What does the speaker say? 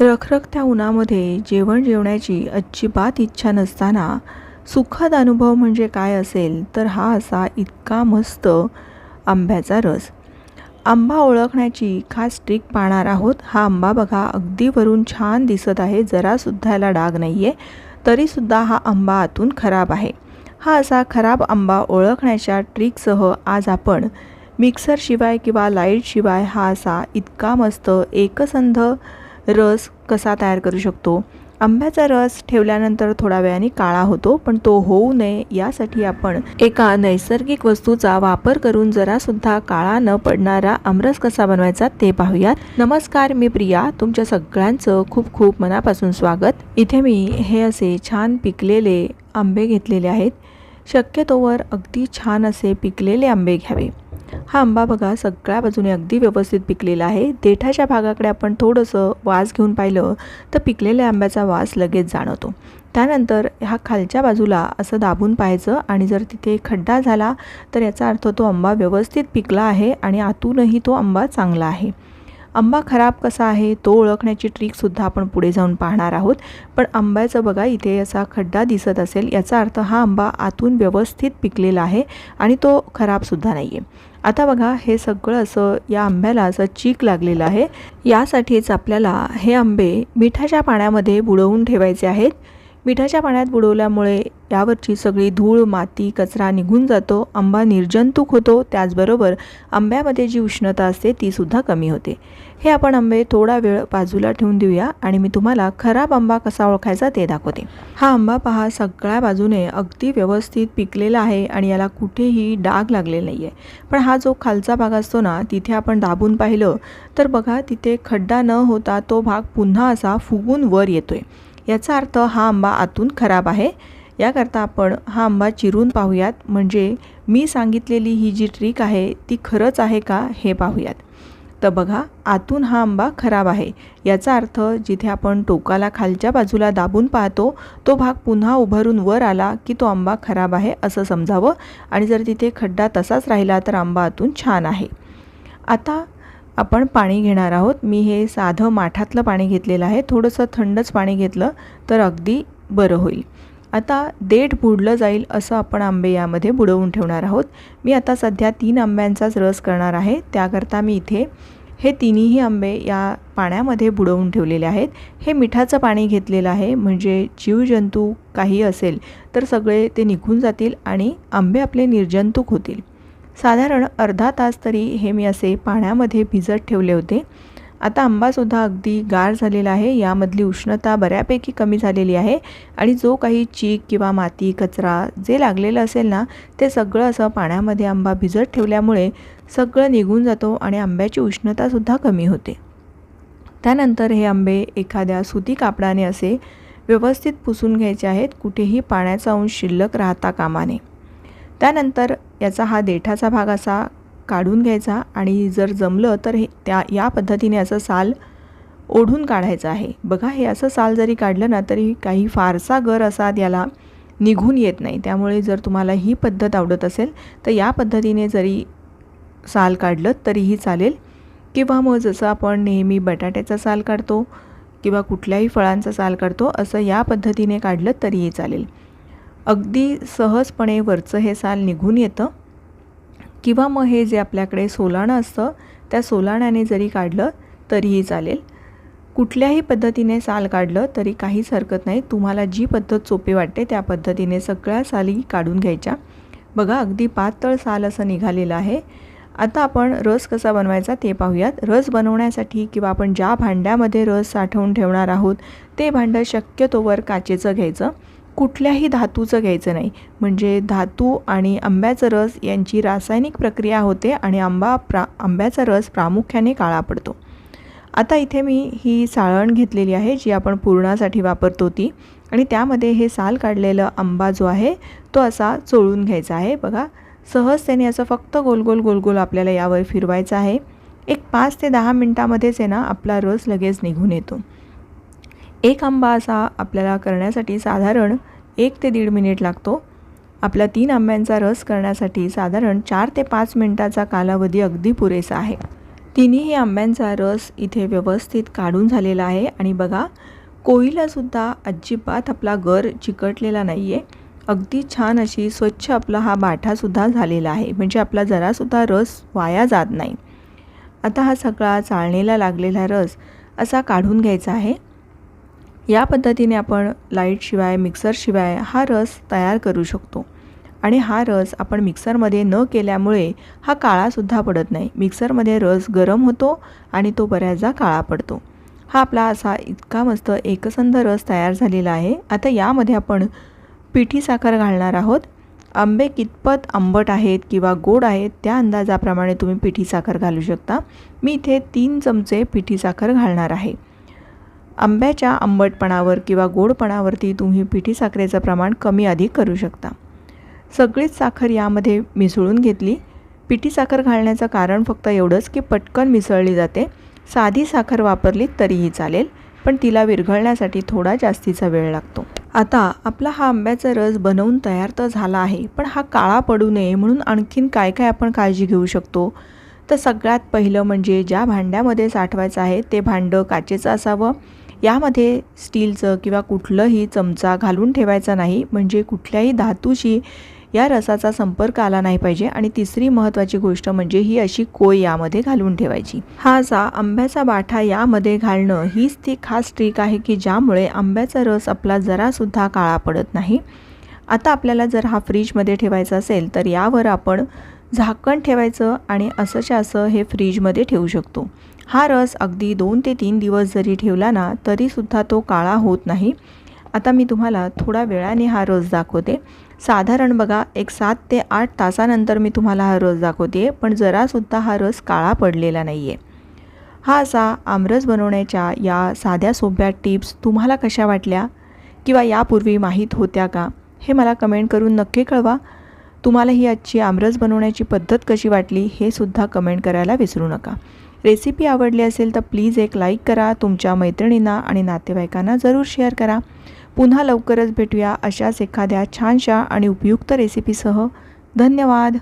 रखरखत्या उन्हामध्ये जेवण जेवण्याची अजिबात इच्छा नसताना सुखद अनुभव म्हणजे काय असेल तर हा असा इतका मस्त आंब्याचा रस. आंबा ओळखण्याची खास ट्रिक पाहणार आहोत. हा आंबा बघा अगदी वरून छान दिसत आहे. जरासुद्धा याला डाग नाही आहे तरीसुद्धा हा आंबा आतून खराब आहे. हा असा खराब आंबा ओळखण्याच्या ट्रिकसह आज आपण मिक्सरशिवाय किंवा लाईटशिवाय हा असा इतका मस्त एकसंध रस कसा तयार करू शकतो? आंब्याचा रस ठेवल्यानंतर थोडा वेळाने काळा होतो पण तो होऊ नये यासाठी आपण एका नैसर्गिक वस्तूचा वापर करून जरासुद्धा काळा न पडणारा आमरस कसा बनवायचा ते पाहूयात. नमस्कार मी प्रिया. तुमच्या सगळ्यांचं खूप खूप मनापासून स्वागत. इथे मी हे असे छान पिकलेले आंबे घेतलेले आहेत. शक्यतोवर अगदी छान असे पिकलेले आंबे घ्यावे. हा आंबा बघा सगळ्या बाजूने अगदी व्यवस्थित पिकलेला आहे. देठाच्या भागाकडे आपण थोडंसं वास घेऊन पाहिलं तर पिकलेल्या आंब्याचा वास लगेच जाणवतो. त्यानंतर ह्या खालच्या बाजूला असं दाबून पाहायचं आणि जर तिथे खड्डा झाला तर याचा अर्थ तो आंबा व्यवस्थित पिकला आहे आणि आतूनही तो आंबा चांगला आहे. आंबा खराब कसा आहे तो ओळखण्याची ट्रिकसुद्धा आपण पुढे जाऊन पाहणार आहोत. पण आंब्याचं बघा इथे असा खड्डा दिसत असेल याचा अर्थ हा आंबा आतून व्यवस्थित पिकलेला आहे आणि तो खराबसुद्धा नाही आहे आता बघा हे सगळं असं या आंब्याला असं चीक लागलेलं आहे. यासाठीच आपल्याला हे आंबे मिठाच्या पाण्यामध्ये बुडवून ठेवायचे आहेत. मिठाच्या पाण्यात बुडवल्यामुळे यावरची सगळी धूळ माती कचरा निघून जातो. आंबा निर्जंतुक होतो. त्याचबरोबर आंब्यामध्ये जी उष्णता असते तीसुद्धा कमी होते. हे आपण आंबे थोडा वेळ बाजूला ठेवून देऊया आणि मी तुम्हाला खराब आंबा कसा ओळखायचा ते दाखवते. हा आंबा पहा सगळ्या बाजूने अगदी व्यवस्थित पिकलेला आहे आणि याला कुठेही डाग लागलेला नाही आहे पण हा जो खालचा भाग असतो ना तिथे आपण दाबून पाहिलं तर बघा तिथे खड्डा न होता तो भाग पुन्हा असा फुगून वर येतोय. याचा अर्थ हा आंबा आतून खराब आहे. याकरता आपण हा आंबा चिरून पाहूयात. म्हणजे मी सांगितलेली ही जी ट्रिक आहे ती खरंच आहे का हे पाहूयात. तर बघा आतून हा आंबा खराब आहे. याचा अर्थ जिथे आपण टोकाला खालच्या बाजूला दाबून पाहतो तो भाग पुन्हा उभारून वर आला की तो आंबा खराब आहे असं समजावं. आणि जर तिथे खड्डा तसाच राहिला तर आंबा आतून छान आहे. आता आपण पाणी घेणार आहोत. मी हे साधं माठातलं पाणी घेतलेलं आहे. थोडंसं थंडच पाणी घेतलं तर अगदी बरं होईल. आता देठ बुडलं जाईल असं आपण आंबे यामध्ये बुडवून ठेवणार आहोत. मी आता सध्या तीन आंब्यांचाच रस करणार आहे. त्याकरता मी इथे हे तिन्ही आंबे या पाण्यामध्ये बुडवून ठेवलेले आहेत. हे मिठाचं पाणी घेतलेलं आहे. म्हणजे जीवजंतू काही असेल तर सगळे ते निघून जातील आणि आंबे आपले निर्जंतुक होतील. साधारण अर्धा तास तरी हे मी असे पाण्यामध्ये भिजत ठेवले होते. आता आंबासुद्धा अगदी गार झालेला आहे. यामधली उष्णता बऱ्यापैकी कमी झालेली आहे आणि जो काही चीक किंवा माती कचरा जे लागलेलं असेल ना ते सगळं असं पाण्यामध्ये आंबा भिजत ठेवल्यामुळे सगळं निघून जातो आणि आंब्याची उष्णतासुद्धा कमी होते. त्यानंतर हे आंबे एखाद्या सुती कापडाने असे व्यवस्थित पुसून घ्यायचे आहेत. कुठेही पाण्याचा अंश शिल्लक राहता कामाने त्यानंतर याचा हा देठाचा भाग असा काढून घ्यायचा आणि जर जमलं तर हे त्या या पद्धतीने असं साल ओढून काढायचं आहे. बघा हे असं साल जरी काढलं ना तरी काही फारसा गर असा याला निघून येत नाही. त्यामुळे जर तुम्हाला ही पद्धत आवडत असेल तर या पद्धतीने जरी साल काढलं तरीही चालेल. किंवा मग जसं आपण नेहमी बटाट्याचा साल काढतो किंवा कुठल्याही फळांचा साल काढतो असं या पद्धतीने काढलं तरीही चालेल. अगदी सहजपणे वरचं हे साल निघून येतं. किंवा मग हे जे आपल्याकडे सोलाणं असतं त्या सोलाण्याने जरी काढलं तरीही चालेल. कुठल्याही पद्धतीने साल काढलं तरी काहीच हरकत नाही. तुम्हाला जी पद्धत सोपी वाटते त्या पद्धतीने सगळ्या साली काढून घ्यायच्या. बघा अगदी पातळ साल असं निघालेलं आहे. आता आपण रस कसा बनवायचा ते पाहूयात. रस बनवण्यासाठी किंवा आपण ज्या भांड्यामध्ये रस साठवून ठेवणार आहोत ते भांडं शक्यतोवर काचेचं घ्यायचं. कुठल्याही धातूचं घ्यायचं नाही. म्हणजे धातू आणि आंब्याचा रस यांची रासायनिक प्रक्रिया होते आणि आंबा प्रा आंब्याचा रस प्रामुख्याने काळा पडतो. आता इथे मी ही साळण घेतलेली आहे जी आपण पुरणासाठी वापरतो ती. आणि त्यामध्ये हे साल काढलेलं आंबा जो आहे तो असा चोळून घ्यायचा आहे. बघा सहजतेने असं फक्त गोलगोल गोलगोल आपल्याला यावर फिरवायचं आहे. एक पाच ते दहा मिनटामध्येच आहे ना आपला रस लगेच निघून येतो. एक आंबा असा आपल्याला करण्यासाठी साधारण एक ते दीड मिनिट लागतो. आपला तीन आंब्यांचा रस करण्यासाठी साधारण चार ते पाच मिनटाचा कालावधी अगदी पुरेसा आहे. तिन्ही आंब्यांचा रस इथे व्यवस्थित काढून झालेला आहे आणि बघा कोयलासुद्धा अजिबात आपला गर चिकटलेला नाही आहे अगदी छान अशी स्वच्छ आपला हा बाठासुद्धा झालेला आहे. म्हणजे आपला जरासुद्धा रस वाया जात नाही. आता हा सगळा चाळणीला लागलेला रस असा काढून घ्यायचा आहे. या पद्धतीने आपण लाईटशिवाय मिक्सरशिवाय हा रस तयार करू शकतो. आणि हा रस आपण मिक्सरमध्ये न केल्यामुळे हा काळासुद्धा पडत नाही. मिक्सरमध्ये रस गरम होतो आणि तो बऱ्याचदा काळा पडतो. हा आपला असा इतका मस्त एकसंध रस तयार झालेला आहे. आता यामध्ये आपण पिठी साखर घालणार आहोत. आंबे कितपत आंबट आहेत किंवा गोड आहेत त्या अंदाजाप्रमाणे तुम्ही पिठी साखर घालू शकता. मी इथे तीन चमचे पिठी साखर घालणार आहे. आंब्याच्या आंबटपणावर किंवा गोडपणावरती तुम्ही पिठी साखरेचं प्रमाण कमी अधिक करू शकता. सगळीच साखर यामध्ये मिसळून घेतली. पिठी साखर घालण्याचं कारण फक्त एवढंच की पटकन मिसळली जाते. साधी साखर वापरली तरीही चालेल पण तिला विरघळण्यासाठी थोडा जास्तीचा वेळ लागतो. आता आपला हा आंब्याचा रस बनवून तयार तर झाला आहे पण हा काळा पडू नये म्हणून आणखीन काय काय आपण काळजी घेऊ शकतो? तर सगळ्यात पहिलं म्हणजे ज्या भांड्यामध्ये साठवायचं आहे ते भांडं काचेचं असावं. यामध्ये स्टीलचं किंवा कुठलंही चमचा घालून ठेवायचा नाही म्हणजे कुठल्याही धातूशी या रसाचा संपर्क आला नाही पाहिजे. आणि तिसरी महत्त्वाची गोष्ट म्हणजे ही अशी कोय यामध्ये घालून ठेवायची. हा असा आंब्याचा बाठा यामध्ये घालणं हीच ती खास ट्रिक आहे की ज्यामुळे आंब्याचा रस आपला जरासुद्धा काळा पडत नाही. आता आपल्याला जर हा फ्रीजमध्ये ठेवायचा असेल तर यावर आपण झाकण ठेवायचं आणि असंच्या असं हे फ्रीजमध्ये ठेवू शकतो. हा रस अगदी दोन ते तीन दिवस जरी ठेवला ना तरीसुद्धा तो काळा होत नाही. आता मी तुम्हाला थोडा वेळाने हा रस दाखवते. साधारण बघा एक सात ते आठ तासानंतर मी तुम्हाला हा रस दाखवते पण जरासुद्धा हा रस काळा पडलेला नाही आहे हा असा आमरस बनवण्याच्या या साध्या सोप्या टिप्स तुम्हाला कशा वाटल्या? किंवा यापूर्वी माहीत होत्या का? हे मला कमेंट करून नक्की कळवा. तुम्हाला ही आजची आमरस बनवण्याची पद्धत कशी वाटली हे सुद्धा कमेंट करायला विसरू नका. रेसिपी आवडली असेल तर प्लीज एक लाईक करा तुमच्या मैत्रिणींना आणि नातेवाईकांना जरूर शेअर करा. पुन्हा लवकरच भेटूया अशाच एखाद्या छानशा आणि उपयुक्त रेसिपीसह. धन्यवाद!